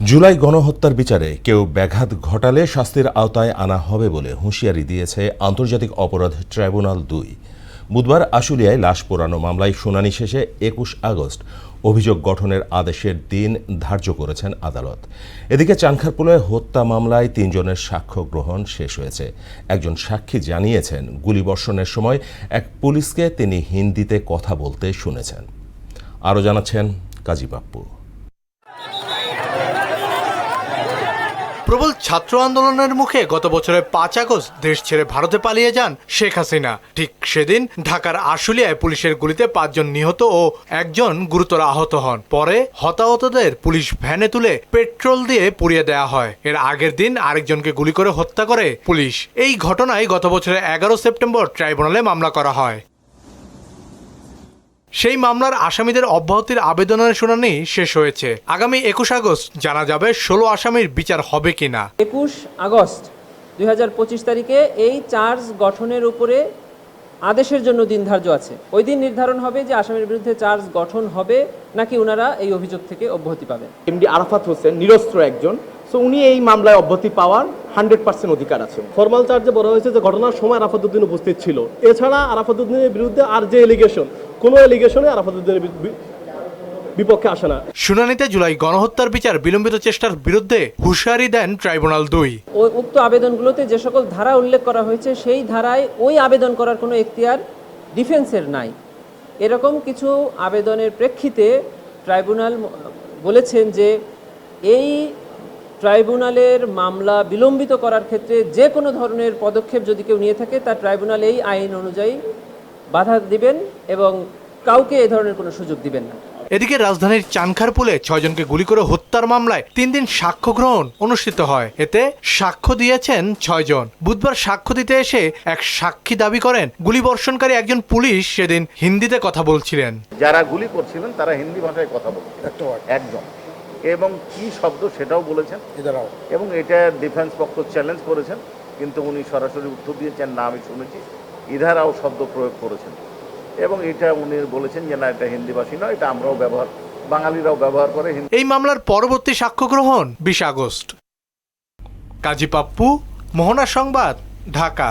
জুলাই গণহত্যার বিচারে কেউ ব্যাঘাত ঘটালে শাস্তির আওতায় আনা হবে বলে হুঁশিয়ারি দিয়েছে আন্তর্জাতিক অপরাধ ট্রাইব্যুনাল দুই। বুধবার আশুলিয়ায় লাশ পোড়ানো মামলায় শুনানি শেষে একুশ আগস্ট অভিযোগ গঠনের আদেশের দিন ধার্য করেছেন আদালত। এদিকে চানখারপুলে হত্যা মামলায় তিনজনের সাক্ষ্য গ্রহণ শেষ হয়েছে। একজন সাক্ষী জানিয়েছেন, গুলিবর্ষণের সময় এক পুলিশকে তিনি হিন্দিতে কথা বলতে শুনেছেন। আরও জানাচ্ছেন কাজী পাপ্পু প্রবল ছাত্র আন্দোলনের মুখে গত বছরের পাঁচ আগস্ট দেশ ছেড়ে ভারতে পালিয়ে যান শেখ হাসিনা। ঠিক সেদিন ঢাকার আশুলিয়ায় পুলিশের গুলিতে পাঁচজন নিহত ও একজন গুরুতর আহত হন। পরে হতাহতদের পুলিশ ভ্যানে তুলে পেট্রোল দিয়ে পুড়িয়ে দেওয়া হয়। এর আগের দিন আরেকজনকে গুলি করে হত্যা করে পুলিশ। এই ঘটনায় গত বছরের এগারো সেপ্টেম্বর ট্রাইব্যুনালে মামলা করা হয়। সেই মামলার আসামিদের অব্যাহতির আবেদনের শুনানি শেষ হয়েছে। আগামী একুশ আগস্ট জানা যাবে ষোলো আসামির বিচার হবে কিনা। একুশ আগস্ট দু হাজার পঁচিশ তারিখে এই চার্জ গঠনের উপরে আদেশের জন্য দিন ধার্য আছে। ওই দিন নির্ধারণ হবে যে আসামির বিরুদ্ধে চার্জ গঠন হবে নাকি ওনারা এই অভিযোগ থেকে অব্যাহতি পাবেন। এমডি আরাফাত হোসেন নিরস্ত্র একজন। সো উনি এই মামলায় অব্যাহতি পাওয়ার হান্ড্রেড পার্সেন্ট অধিকার আছে। ফর্মাল চার্জে বলা হয়েছে যে ঘটনার সময় আরাফাতুদ্দিন উপস্থিত ছিল। এছাড়া আরাফাতুদ্দিনের বিরুদ্ধে আর যে এলিগেশন কোনো এলিগেশনে আরাফাতুদ্দিনের বিপক্ষে আসে না। শুনানিতে জুলাই গণহত্যার বিচার বিলম্বিত চেষ্টার বিরুদ্ধে হুঁশিয়ারি দেন ট্রাইব্যুনাল দুই। ওই উক্ত আবেদনগুলোতে যে সকল ধারা উল্লেখ করা হয়েছে সেই ধারায় ওই আবেদন করার কোনো এখতিয়ার ডিফেন্সের নাই। এরকম কিছু আবেদনের প্রেক্ষিতে ট্রাইব্যুনাল বলেছেন যে এই ট্রাইব্যুনালের মামলা বিলম্বিত করার ক্ষেত্রে যে কোনো ধরনের পদক্ষেপ যদি কেউ নিয়ে থাকে তা ট্রাইব্যুনাল এই আইন অনুযায়ী বাধা দিবেন এবং কাউকে এ ধরনের কোনো সুযোগ দিবেন না। এদিকে রাজধানীর চানখারপুলে ছয়জনকে গুলি করে হত্যার মামলায় তিন দিন সাক্ষ্য গ্রহণ অনুষ্ঠিত হয়। এতে সাক্ষ্য দিয়েছেন ছয়জন। বুধবার সাক্ষ্য দিতে এসে এক সাক্ষী দাবি করেন গুলিবর্ষণকারী একজন পুলিশ সেদিন হিন্দিতে কথা বলছিলেন। যারা গুলি করছিলেন তারা হিন্দি ভাষায় কথা বলছেন একজন। এবং কি শব্দ সেটাও বলেছেন। এবং এটা ডিফেন্স পক্ষ চ্যালেঞ্জ করেছেন কিন্তু উনি সরাসরি উত্তর দিয়েছেন না আমি শুনেছি। ইধারাও শব্দ প্রয়োগ করেছেন। এবং এটা উনি বলেছেন যে না এটা হিন্দিভাষী নয় এটা আমরাও ব্যবহার বাঙালিরাও ব্যবহার করে এই মামলার পরবর্তী সাক্ষ্য গ্রহণ বিশ আগস্ট। কাজী পাপ্পু মোহনা সংবাদ ঢাকা।